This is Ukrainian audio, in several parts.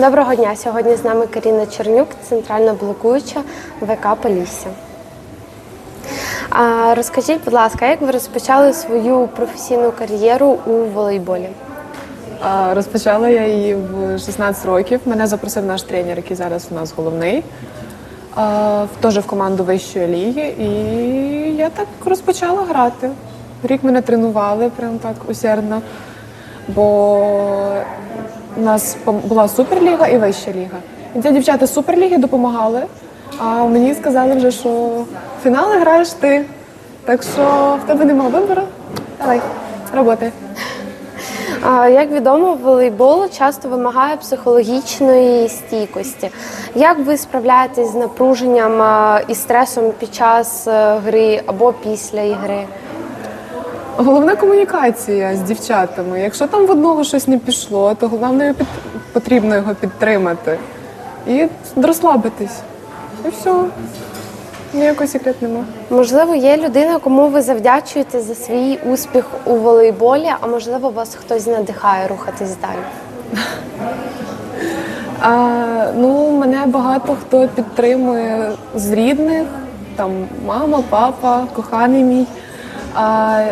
Доброго дня. Сьогодні з нами Каріна Чернюк, центральна блокуюча ВК Полісся. А, розкажіть, будь ласка, як ви розпочали свою професійну кар'єру у волейболі? Розпочала я її в 16 років. Мене запросив наш тренер, який зараз у нас головний. Теж в команду вищої ліги. І я так розпочала грати. Рік мене тренували прям так усердно. Бо у нас була суперліга і вища ліга. І ці дівчата суперліги допомагали. А мені сказали вже, що в фінали граєш ти. Так що в тебе немає вибору. Давай, роботи. Як відомо, волейбол часто вимагає психологічної стійкості. Як ви справляєтесь з напруженням і стресом під час е, гри або після ігри? Головна комунікація з дівчатами. Якщо там в одного щось не пішло, то головне під... потрібно його підтримати і розслабитись. І все. Ніякого секрет нема. Можливо, є людина, кому ви завдячуєте за свій успіх у волейболі, а можливо, вас хтось надихає рухатись далі. А, ну, мене багато хто підтримує з рідних, там мама, папа, коханий мій. А,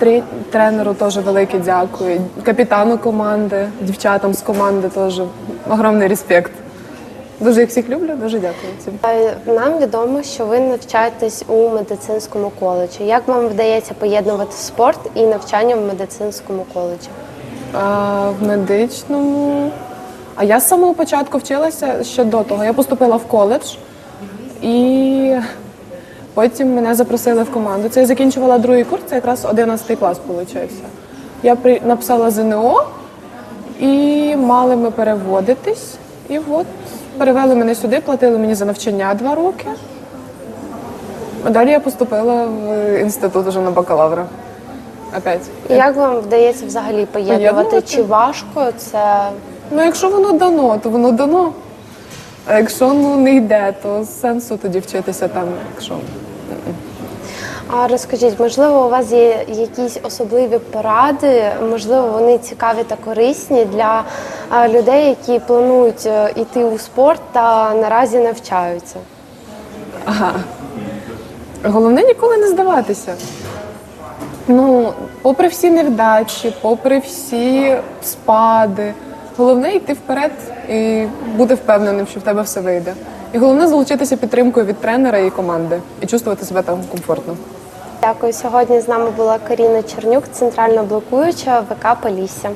трі- тренеру теж велике дякую. Капітану команди, дівчатам з команди теж огромний респект. Дуже їх всіх люблю, дуже дякую всім. Е, Нам відомо, що ви навчаєтесь у медицинському коледжі. Як вам вдається поєднувати спорт і навчання в медицинському коледжі? А, в медичному. А я з самого початку вчилася ще до того. Я поступила в коледж і потім мене запросили в команду. Це я закінчувала другий курс, це якраз 11 клас получився. Я при... написала ЗНО і мали ми переводитись. І от перевели мене сюди, платили мені за навчання два роки. А далі я поступила в інститут вже на бакалавра. Опять. Як вам вдається взагалі поєднувати? Поєднувати? Чи важко це? Ну, якщо воно дано, то воно дано. А якщо ну, не йде, то сенсу тоді вчитися там, якщо. А розкажіть, можливо, у вас є якісь особливі поради? Можливо, вони цікаві та корисні для е, людей, які планують е, йти у спорт та наразі навчаються. Ага. Головне ніколи не здаватися. Ну, попри всі невдачі, попри всі спади, головне йти вперед і бути впевненим, що в тебе все вийде. І головне залучитися підтримкою від тренера і команди і чувствувати себе там комфортно. Дякую. Сьогодні з нами була Каріна Чернюк, центральна блокуюча ВК Полісся.